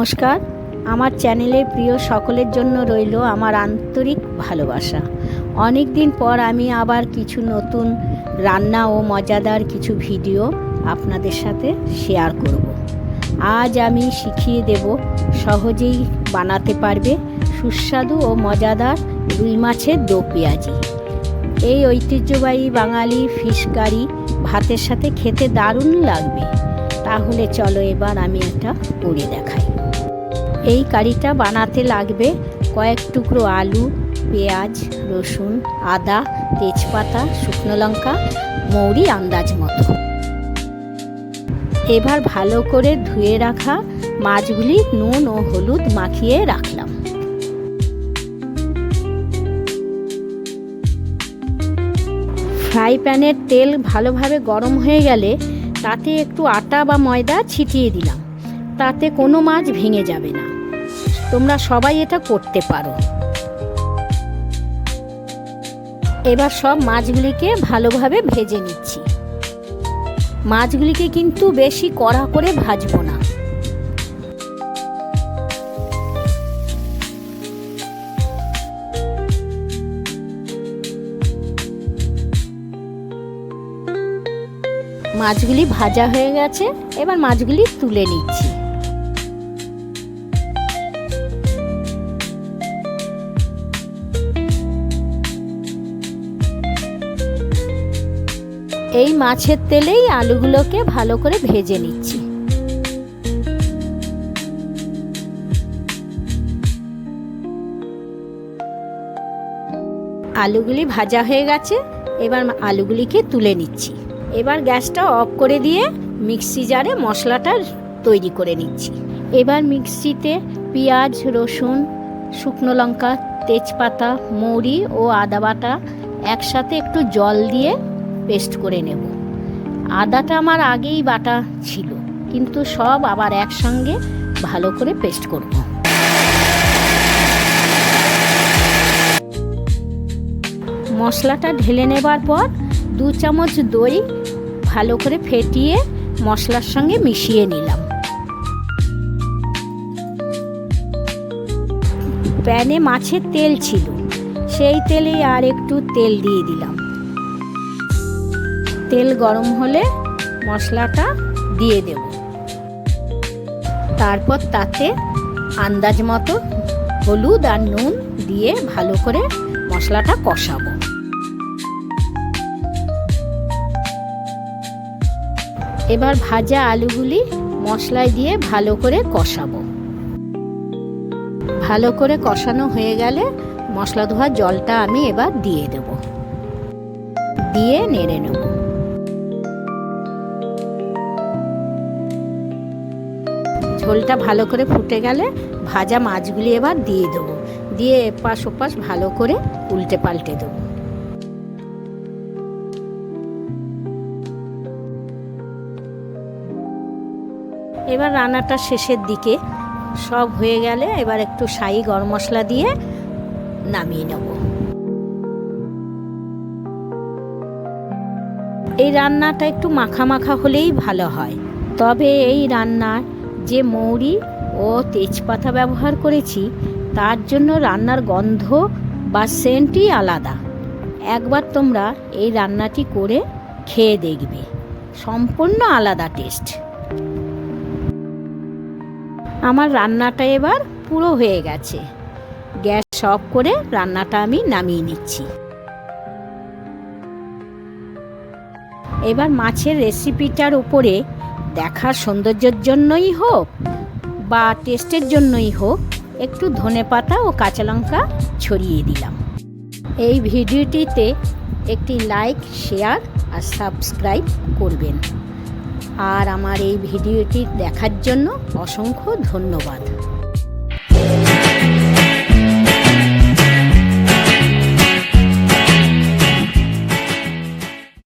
নমস্কার। আমার চ্যানেলের প্রিয় সকলের জন্য রইল আমার আন্তরিক ভালোবাসা। অনেক দিন পর আমি আবার কিছু নতুন রান্না ও মজাদার কিছু ভিডিও আপনাদের সাথে শেয়ার করব। আজ আমি শিখিয়ে দেব সহজেই বানাতে পারবে সুস্বাদু ও মজাদার রুই মাছের দো পেঁয়াজি। এই ঐতিহ্যবাহী বাঙালি ফিশ কারি ভাতের সাথে খেতে দারুণ লাগবে। তাহলে চলো এবার আমি এটা করে দেখাই। এই কারিটা বানাতে লাগবে কয়েক টুকরো আলু, পেঁয়াজ, রসুন, আদা, তেজপাতা, শুকনো লঙ্কা, মৌরি আন্দাজ মতো। এবার ভালো করে ধুয়ে রাখা মাছগুলি নুন ও হলুদ মাখিয়ে রাখলাম। ফ্রাই প্যানের তেল ভালোভাবে গরম হয়ে গেলে তাতে একটু আটা বা ময়দা ছিটিয়ে দিলাম। তাতে কোনো মাছ ভেঙে যাবে না। তোমরা সবাই এটা করতে পারো। এবার সব মাছগুলিকে ভালোভাবে ভেজে নিচ্ছি। মাছগুলিকে কিন্তু বেশি কড়া করে ভাজবো না। মাছগুলি ভাজা হয়ে গেছে, এবার মাছগুলি তুলে নিচ্ছি। এই মাছের তেলেই আলুগুলোকে ভালো করে ভেজে নিচ্ছি। আলুগুলি ভাজা হয়ে গেছে, এবার আলুগুলিকে তুলে নিচ্ছি। এবার গ্যাসটা অফ করে দিয়ে মিক্সি জারে মশলাটা তৈরি করে নিচ্ছি। এবার মিক্সিতে পেঁয়াজ, রসুন, শুকনো লঙ্কা, তেজপাতা, মৌরি ও আদা বাটা একসাথে একটু জল দিয়ে পেস্ট করে নেব। আদাটা আমার আগেই বাটা ছিল, কিন্তু সব আবার একসঙ্গে ভালো করে পেস্ট করব। মশলাটা ঢেলে নেবার পর দু চামচ দই ভালো করে ফেটিয়ে মশলার সঙ্গে মিশিয়ে নিলাম। প্যানে মাছের তেল ছিল, সেই তেলে আর একটু তেল দিয়ে দিলাম। তেল গরম হলে মশলাটা দিয়ে দেব। তারপর তাতে আন্দাজ মতো হলুদ আর নুন দিয়ে ভালো করে মশলাটা কষাবো। এবার ভাজা আলুগুলি মশলায় দিয়ে ভালো করে কষাবো। ভালো করে কষানো হয়ে গেলে মশলা ধোয়া জলটা আমি এবার দিয়ে দেব। দিয়ে নেড়ে নেব। ঝোলটা ভালো করে ফুটে গেলে ভাজা মাছগুলি এবার দিয়ে দেবো। দিয়ে এপাশ ওপাশ ভালো করে উল্টে পাল্টে দেবো। এবার রান্নাটা শেষের দিকে। সব হয়ে গেলে এবার একটু সাই গরম মশলা দিয়ে নামিয়ে নেব। এই রান্নাটা একটু মাখা মাখা হলেই ভালো হয়। তবে এই রান্নার যে মৌরি ও তেজপাতা ব্যবহার করেছি, তার জন্য রান্নার গন্ধ বা সেন্টই আলাদা। একবার তোমরা এই রান্নাটি করে খেয়ে দেখবে। সম্পূর্ণ আলাদা টেস্ট। আমার রান্নাটা এবার পুরো হয়ে গেছে। গ্যাস অফ করে রান্নাটা আমি নামিয়ে নিচ্ছি। এবার মাছের রেসিপিটার উপরে দেখার সৌন্দর্যের জন্যই হোক বা টেস্টের জন্যই হোক, একটু ধনে পাতা ও কাঁচা লঙ্কা ছড়িয়ে দিলাম। এই ভিডিওটিতে একটি লাইক, শেয়ার আর সাবস্ক্রাইব করবেন। আর আমার এই ভিডিওটি দেখার জন্য অসংখ্য ধন্যবাদ।